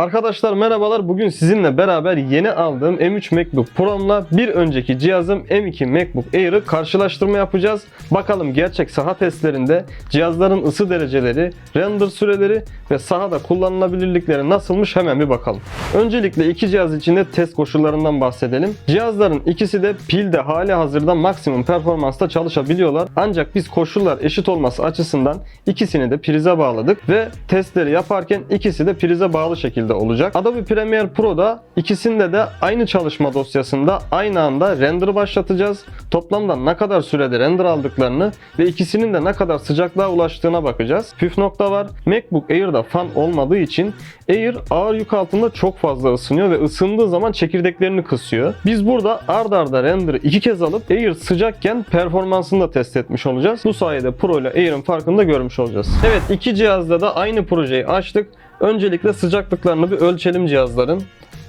Arkadaşlar merhabalar. Bugün sizinle beraber yeni aldığım M3 MacBook Pro'mla bir önceki cihazım M2 MacBook Air'ı karşılaştırma yapacağız. Bakalım gerçek saha testlerinde cihazların ısı dereceleri, render süreleri ve sahada kullanılabilirlikleri nasılmış hemen bir bakalım. Öncelikle iki cihaz içinde test koşullarından bahsedelim. Cihazların ikisi de pilde hali hazırda maksimum performansta çalışabiliyorlar. Ancak biz koşullar eşit olması açısından ikisini de prize bağladık ve testleri yaparken ikisi de prize bağlı şekilde olacak. Adobe Premiere Pro'da ikisinde de aynı çalışma dosyasında aynı anda render başlatacağız. Toplamda ne kadar sürede render aldıklarını ve ikisinin de ne kadar sıcaklığa ulaştığına bakacağız. Püf nokta var. MacBook Air'da fan olmadığı için Air ağır yük altında çok fazla ısınıyor ve ısındığı zaman çekirdeklerini kısıyor. Biz burada ard arda render'ı iki kez alıp Air sıcakken performansını da test etmiş olacağız. Bu sayede Pro ile Air'ın farkını da görmüş olacağız. Evet iki cihazda da aynı projeyi açtık. Öncelikle sıcaklıklarını bir ölçelim cihazların.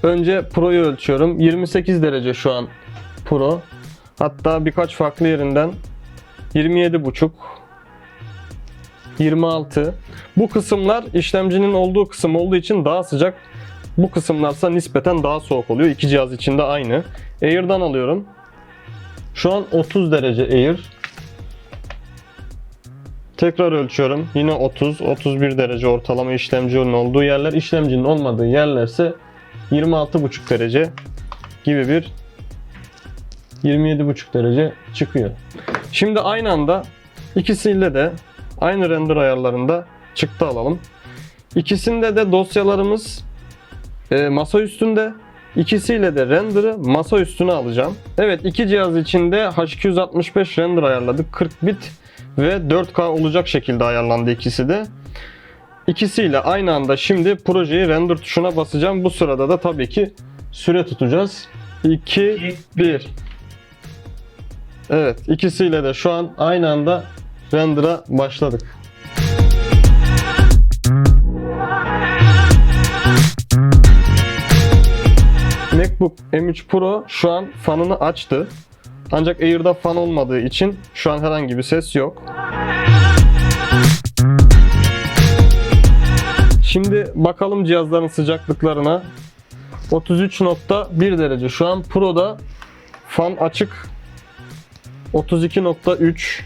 Önce Pro'yu ölçüyorum. 28 derece şu an Pro. Hatta birkaç farklı yerinden 27,5 26. Bu kısımlar işlemcinin olduğu kısım olduğu için daha sıcak. Bu kısımlarsa nispeten daha soğuk oluyor. İki cihaz içinde aynı. Air'dan alıyorum. Şu an 30 derece Air. Tekrar ölçüyorum. Yine 30, 31 derece ortalama işlemcinin olduğu yerler. İşlemcinin olmadığı yerlerse 26,5 derece gibi bir 27,5 derece çıkıyor. Şimdi aynı anda ikisiyle de aynı render ayarlarında çıktı alalım. İkisinde de dosyalarımız e, masa üstünde. İkisiyle de render'ı masa üstüne alacağım. Evet iki cihaz içinde H265 render ayarladık. 40 bit ve 4K olacak şekilde ayarlandı ikisi de. İkisiyle aynı anda şimdi projeyi render tuşuna basacağım. Bu sırada da tabii ki süre tutacağız. 2, 1. Evet ikisiyle de şu an aynı anda render'a başladık. MacBook M3 Pro şu an fanını açtı. Ancak Air'da fan olmadığı için şu an herhangi bir ses yok. Şimdi bakalım cihazların sıcaklıklarına. 33.1 derece. Şu an Pro'da fan açık. 32.3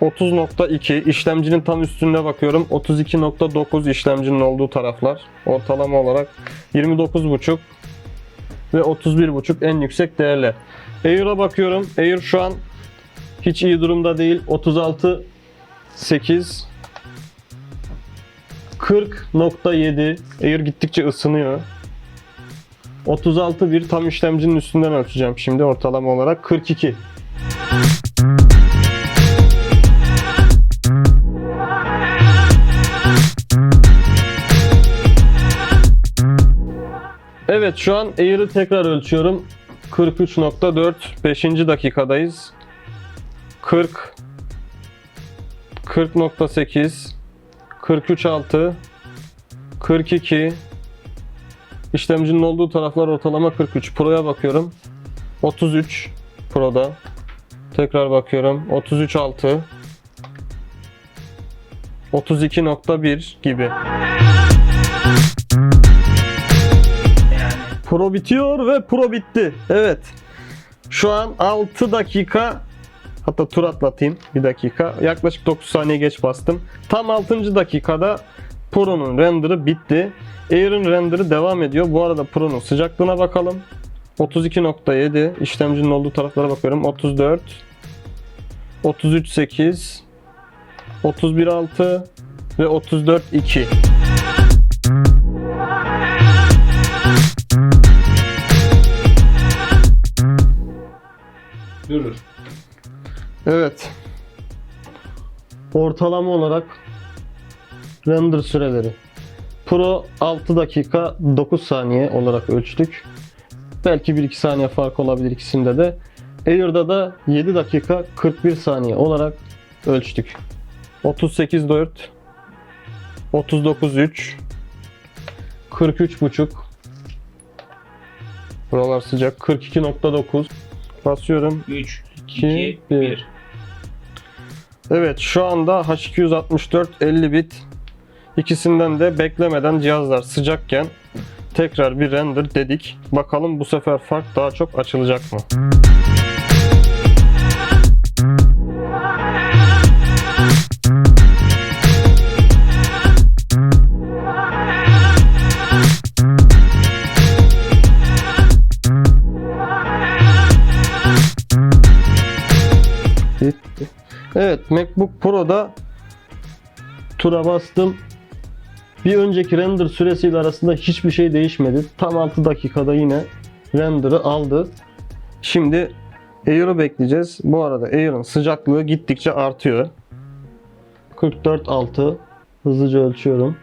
30.2 işlemcinin tam üstünde bakıyorum. 32.9 işlemcinin olduğu taraflar. Ortalama olarak 29.5 ve 31.5 en yüksek değerler. Air'a bakıyorum. Air şu an hiç iyi durumda değil. 36 8 40.7 Air gittikçe ısınıyor. 36.1 tam işlemcinin üstünden ölçeceğim şimdi ortalama olarak 42. Evet şu an Air'ı tekrar ölçüyorum. 43.4 5. dakikadayız. 40 40.8 43.6 42 İşlemcinin olduğu taraflar ortalama 43. Pro'ya bakıyorum. 33 Pro'da. Tekrar bakıyorum. 33.6 32.1 gibi. Pro bitiyor ve Pro bitti. Evet. Şu an 6 dakika hatta tur atlatayım bir dakika. Yaklaşık 9 saniye geç bastım. Tam 6. dakikada Pro'nun render'ı bitti. Air'ın render'ı devam ediyor. Bu arada Pro'nun sıcaklığına bakalım. 32.7 işlemcinin olduğu taraflara bakıyorum. 34 33.8 31.6 ve 34.2 Evet. Ortalama olarak render süreleri. Pro 6 dakika 9 saniye olarak ölçtük. Belki 1-2 saniye fark olabilir ikisinde de. Air'da da 7 dakika 41 saniye olarak ölçtük. 38.4 39.3 43.5 Buralar sıcak. 42.9 Basıyorum. 3, 2, 2, 1. 1. Evet şu anda H264 50 bit İkisinden de beklemeden cihazlar sıcakken tekrar bir render dedik. Bakalım bu sefer fark daha çok açılacak mı? Evet MacBook Pro'da tura bastım. Bir önceki render süresiyle arasında hiçbir şey değişmedi. Tam 6 dakikada yine render'ı aldı. Şimdi Air'ı bekleyeceğiz. Bu arada Air'ın sıcaklığı gittikçe artıyor. 44.6 hızlıca ölçüyorum.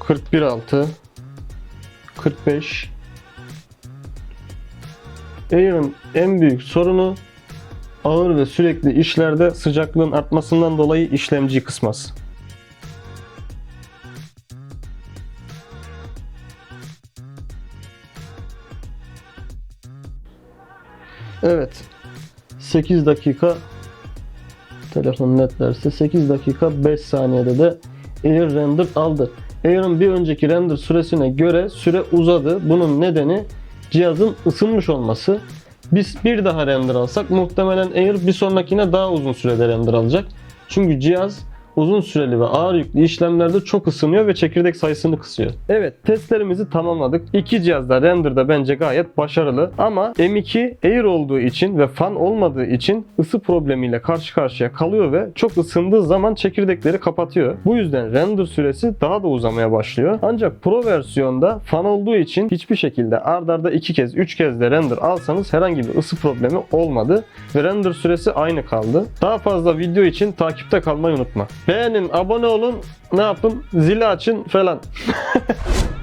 41.6 45 Air'ın en büyük sorunu ağır ve sürekli işlerde sıcaklığın artmasından dolayı işlemciyi kısması. Evet. 8 dakika telefon netlerse 8 dakika 5 saniyede de Air render aldı. Air'ın bir önceki render süresine göre süre uzadı. Bunun nedeni cihazın ısınmış olması. Biz bir daha render alsak muhtemelen Air bir sonrakine daha uzun sürede render alacak. Çünkü cihaz uzun süreli ve ağır yüklü işlemlerde çok ısınıyor ve çekirdek sayısını kısıyor. Evet testlerimizi tamamladık. İki cihazda renderda bence gayet başarılı ama M2 Air olduğu için ve fan olmadığı için ısı problemiyle karşı karşıya kalıyor ve çok ısındığı zaman çekirdekleri kapatıyor. Bu yüzden render süresi daha da uzamaya başlıyor. Ancak Pro versiyonda fan olduğu için hiçbir şekilde ard arda iki kez, üç kez de render alsanız herhangi bir ısı problemi olmadı ve render süresi aynı kaldı. Daha fazla video için takipte kalmayı unutma. Beğenin, abone olun, ne yapın? Zili açın falan.